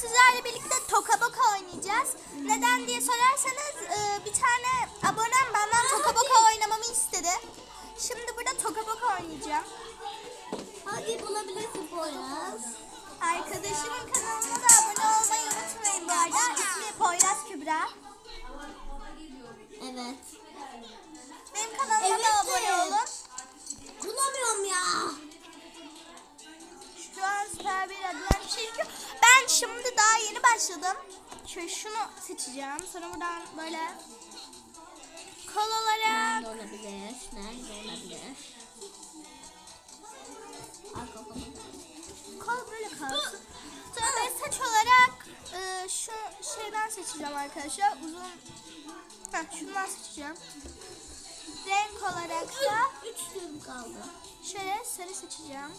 sizlerle birlikte toka boka oynayacağız. Neden diye sorarsanız e, bir tane abonem benden toka boka oynamamı istedi. Şimdi burada toka boka oynayacağım. Hadi bulabilirsin Poyraz. Arkadaşımın kanalına da abone olmayı unutmayın bu arada. İsmi Poyraz Kübra. Evet. Benim kanalıma başladım. Şöyle şunu seçeceğim. Sonra buradan böyle kol olarak Nerede olabilir? Nerede olabilir? Kol böyle kalsın. Sonra ben saç olarak e, şu şeyden seçeceğim arkadaşlar. Uzun Heh, şundan seçeceğim. Renk olarak da Üç tüm kaldı. şöyle sarı seçeceğim.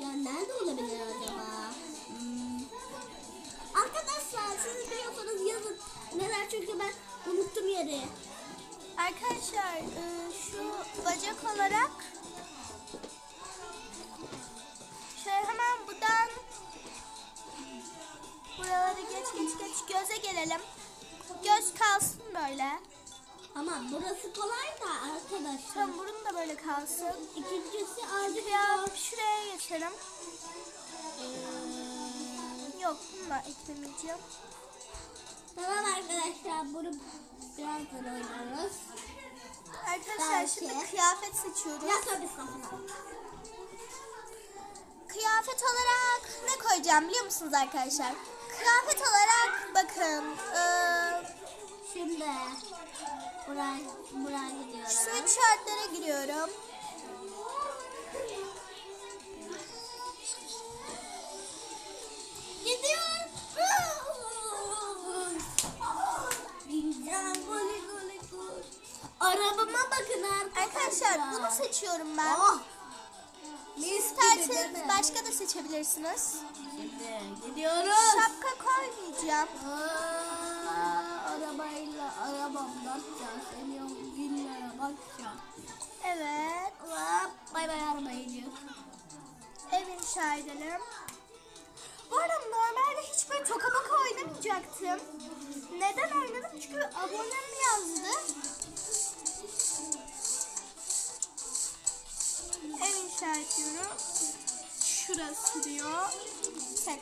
Ya nerede olabilir acaba? Hmm. Arkadaşlar siz biliyorsanız yazın. Neden? Çünkü ben unuttum yeri. Arkadaşlar e, şu bacak olarak şöyle hemen buradan buraları geç geç geç göze gelelim. Göz kalsın böyle. Ama burası kolay da arkadaşlar. Tam burun da böyle kalsın. İkincisi acil Ya şuraya geçelim. Yok bunu da eklemeyeceğim. Tamam arkadaşlar bunu birazdan oynarız. Arkadaşlar Belki. şimdi kıyafet seçiyoruz. Ya tabii. Kıyafet olarak ne koyacağım biliyor musunuz arkadaşlar? Kıyafet olarak bakın. eee Şimdi buraya, buraya gidiyoruz. Sweatshirtlere giriyorum. Arabama bakın arkadaşlar. Bunu seçiyorum ben. Oh. İsterseniz başka da seçebilirsiniz. Şimdi gidiyoruz. Şapka koymayacağım. Aa, arabayla arabamdan seviyorum günlere bakacağım. Evet. Hop, bay bay arabayı. Ev inşa edelim. Bu arada normalde hiç böyle toka boka oynamayacaktım. Neden oynadım? Çünkü abonem yazdı. Ediyorum. Şurası diyor. Seç.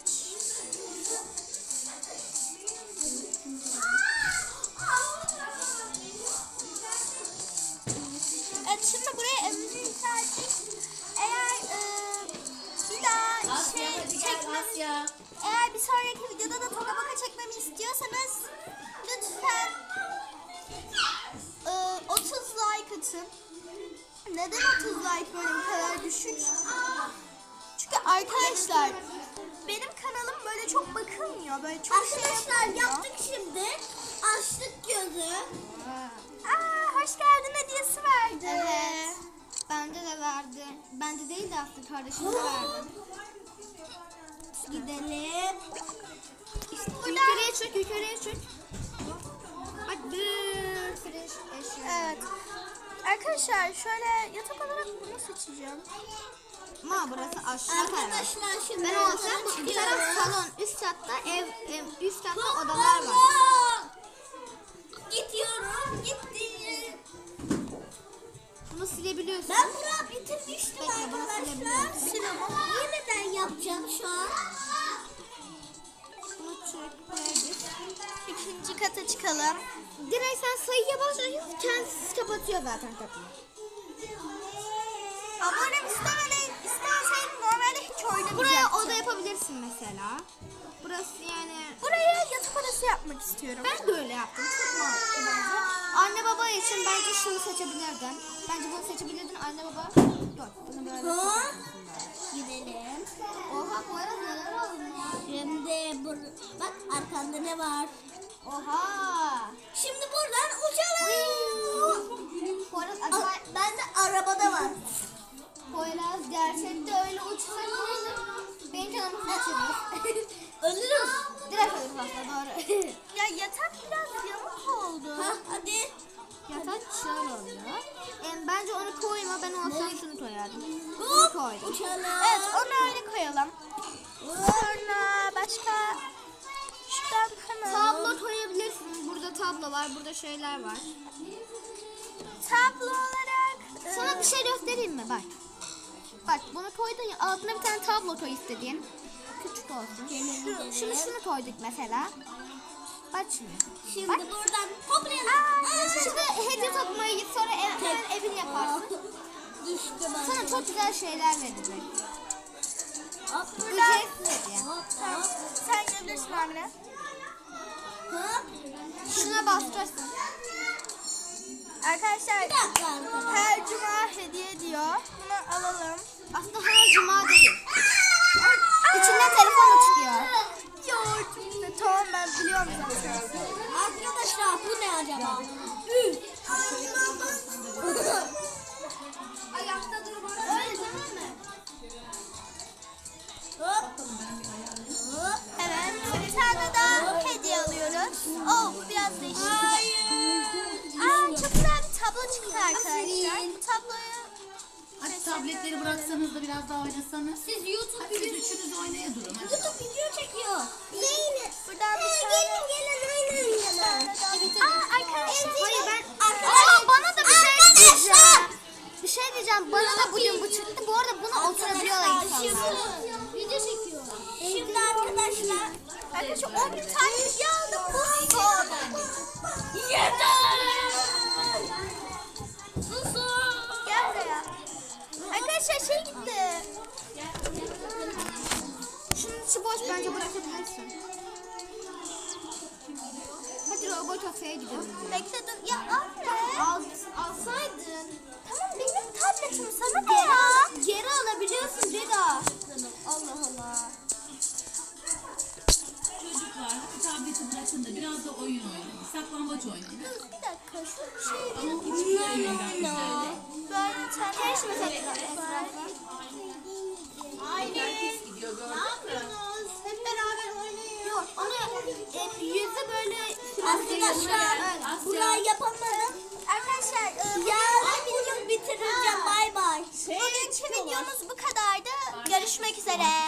Evet şimdi buraya evimizi ettik. Eğer e, bir daha şey çekmem, eğer bir sonraki videoda da toka boka çekmemi istiyorsanız lütfen e, 30 like atın. Neden 30 like böyle bu kadar düşük? Çünkü arkadaşlar benim kanalım böyle çok bakılmıyor. Böyle çok şey Arkadaşlar yapılmıyor. yaptık şimdi. Açtık gözü. Aa, hoş geldin hediyesi verdi. Evet. Bende de verdi. Bende değil de aslında kardeşime verdi. Gidelim. Yukarıya çök, yukarıya çök. Hadi. Fresh eşya. Evet. Arkadaşlar şöyle yatak olarak bunu seçeceğim. Ama burası aşağı taraf. Arkadaşlar şimdi Ben olsam bu bir taraf salon, üst katta ev, ev üst katta odalar var. Gidiyorum. Gittim. Bunu silebiliyorsun. Ben burayı bitirmiştim Bekle, arkadaşlar. silebiliyorsun. Sinemama yeniden yapacağım şu an. Bunu. İkinci kata çıkalım. Direkt sen sayıya basıyorsun, kendisi kapatıyor zaten kapıyı. Abonem istemeden, istersen normalde hiç oynamayacaktım. Buraya oda yapabilirsin mesela. Burası yani... Buraya yatak odası yapmak istiyorum. Ben de öyle yaptım. Çok mantıklı bence. Anne baba için bence şunu seçebilirdin. Bence bunu seçebilirdin. Anne baba yok. Bunu böyle Ha? Gidelim. Oha Poyraz neler aldın ya? Şimdi bur bak arkanda ne var? Oha. Şimdi buradan uçalım. Poyraz acaba ben de arabada var. Poyraz gerçekte öyle uçsak ne olur? Benim canımı kaçırır. Ölürüz. Direkt ölür hasta doğru. Ya yatak biraz yamuk oldu. Ha, hadi. Yatak şöyle oluyor. Em, bence onu koyma ben olsam şunu koyardım. Bunu koydum. uçalım. Evet onu öyle koyalım. Sonra başka şuradan hemen Tablo koyabilirsin. Burada tablo var, burada şeyler var. tablo olarak Sana bir şey göstereyim mi? Bak. Bak bunu koydun ya altına bir tane tablo koy istediğin. Küçük olsun. Şu, şunu şunu koyduk mesela. Bak şimdi. Şimdi Bak. buradan toplayalım. Aa, şimdi hediye toplamaya git sonra ev, hemen evini yaparsın. Ben. Sana çok güzel şeyler verecek. Hop, Ücretsiz hediye. Sen gelebilirsin Amine. Şuna basacaksın. Arkadaşlar her cuma hediye diyor. Bunu alalım. Aslında her cuma değil. İçinden telefon da çıkıyor. Yok işte tamam ben biliyorum zaten. Arkadaşlar bu ne acaba? Ayakta tabletleri bıraksanız da biraz daha oynasanız. Siz YouTube Hadi siz üçünüz oynaya durun. Hadi. YouTube video çekiyor. Neyle? buradan bir Gelin tane gelin oynayın yana. Aa arkadaşlar. Hayır ben Arkadaşlar, Aa, bana da bir şey diyeceğim. Bir şey diyeceğim. Bana da bugün bu çıktı. Bu arada buna oturabiliyorlar insanlar. Video çekiyorlar. Şimdi arkadaşlar. Arkadaşlar 11 tane hediye Sonra kafeye gidelim. Bekle dur. Ya anne. Al, alsaydın. Tamam benim tabletim sana ne ya? Geri alabiliyorsun Ceda. Allah Allah. Çocuklar hadi tableti bırakın da biraz da oyun oynayın. Saklambaç oynayın. Dur bir dakika. Şu bir şey yapayım. Böyle tersmesek. Böyle. Aynen. Herkes? videomuz bu kadardı. Görüşmek üzere.